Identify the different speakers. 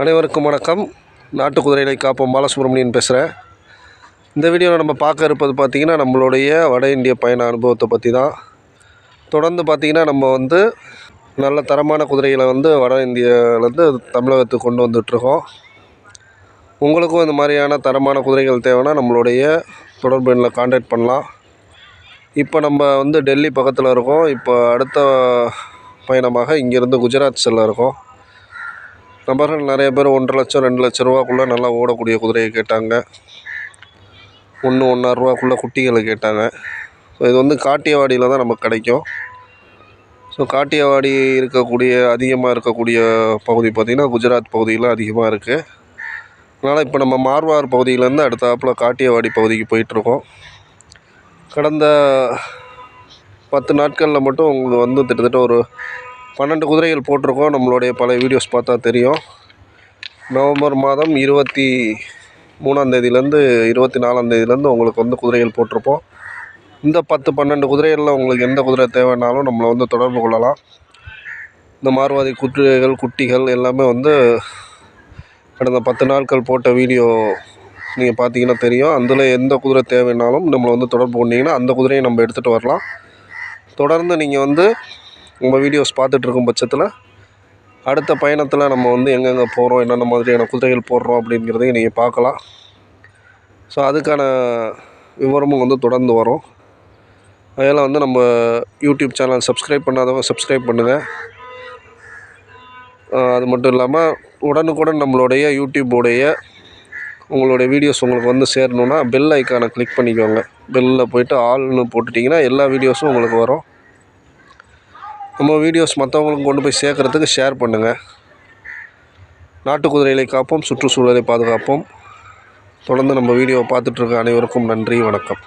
Speaker 1: அனைவருக்கும் வணக்கம். நாட்டு குதிரைகளை காப்போம். பாலசுப்ரமணியன் பேசுகிறேன் இந்த வீடியோவில் நம்ம பார்க்க இருப்பது பார்த்திங்கன்னா நம்மளுடைய வட இந்திய பயண அனுபவத்தை பற்றி தான் தொடர்ந்து பார்த்திங்கன்னா நம்ம வந்து நல்ல தரமான குதிரைகளை வந்து வட இந்தியாவிலேருந்து தமிழகத்துக்கு கொண்டு வந்துட்ருக்கோம் உங்களுக்கும் இந்த மாதிரியான தரமான குதிரைகள் தேவைன்னா நம்மளுடைய தொடர்பு எண்ணில் காண்டாக்ட் பண்ணலாம். இப்போ நம்ம வந்து டெல்லி பக்கத்தில் இருக்கோம். இப்போ அடுத்த பயணமாக இங்கேருந்து குஜராத் செல்ல இருக்கோம். நபர்கள் நிறைய பேர் ஒன்றரை லட்சம் ரெண்டு லட்ச ரூபாக்குள்ளே நல்லா ஓடக்கூடிய குதிரையை கேட்டாங்க. ஒன்று ஒன்றரை ரூபாக்குள்ளே குட்டிகளை கேட்டாங்க. ஸோ இது வந்து காட்டியவாடியில் தான் நமக்கு கிடைக்கும். ஸோ காட்டியவாடி இருக்கக்கூடிய அதிகமாக இருக்கக்கூடிய பகுதி பார்த்திங்கன்னா குஜராத் பகுதியில் அதிகமாக இருக்குது அதனால் இப்போ நம்ம மார்வார் பகுதியிலேருந்து அடுத்தாப்பில் காட்டியவாடி பகுதிக்கு போயிட்டுருக்கோம். கடந்த பத்து நாட்களில் மட்டும் உங்களுக்கு வந்து கிட்டத்தட்ட ஒரு பன்னெண்டு குதிரைகள் போட்டிருக்கோம். நம்மளுடைய பல வீடியோஸ் பார்த்தா தெரியும். நவம்பர் மாதம் இருபத்தி மூணாந்தேதியிலேருந்து இருபத்தி நாலாந்தேதியிலேருந்து உங்களுக்கு வந்து குதிரைகள் போட்டிருப்போம். இந்த பத்து பன்னெண்டு குதிரைகளில் உங்களுக்கு எந்த குதிரை தேவைன்னாலும் நம்மளை வந்து தொடர்பு கொள்ளலாம். இந்த மார்வாதி குதிரைகள் குட்டிகள் எல்லாமே வந்து கடந்த பத்து நாட்கள் போட்ட வீடியோ நீங்கள் பார்த்தீங்கன்னா தெரியும். அதில் எந்த குதிரை தேவைன்னாலும் நம்மளை வந்து தொடர்பு பண்ணிங்கன்னா அந்த குதிரையை நம்ம எடுத்துகிட்டு வரலாம். தொடர்ந்து நீங்கள் வந்து உங்கள் வீடியோஸ் பார்த்துட்டு இருக்கும் பட்சத்தில் அடுத்த பயணத்தில் நம்ம வந்து எங்கெங்கே போகிறோம் என்னென்ன மாதிரியான குதிரைகள் போடுறோம் அப்படிங்கிறதையும் நீங்கள் பார்க்கலாம். ஸோ அதுக்கான விவரமும் வந்து தொடர்ந்து வரும். அதில் வந்து நம்ம யூடியூப் சேனல் சப்ஸ்கிரைப் பண்ணாதவங்க சப்ஸ்கிரைப் பண்ணுங்கள் அது மட்டும் இல்லாமல் உடனுக்குடன் நம்மளுடைய யூடியூபுடைய உங்களுடைய வீடியோஸ் உங்களுக்கு வந்து சேரணுன்னா பெல் ஐக்கானை கிளிக் பண்ணிக்கோங்க. பெல்லில் போய்ட்டு ஆல்னு போட்டுட்டிங்கன்னா எல்லா வீடியோஸும் உங்களுக்கு வரும். நம்ம வீடியோஸ் மற்றவங்களுக்கும் கொண்டு போய் சேர்க்குறதுக்கு ஷேர் பண்ணுங்கள் நாட்டு குதிரைகளை காப்போம் சுற்றுச்சூழலை பாதுகாப்போம். தொடர்ந்து நம்ம வீடியோவை பார்த்துட்ருக்க அனைவருக்கும் நன்றி வணக்கம்.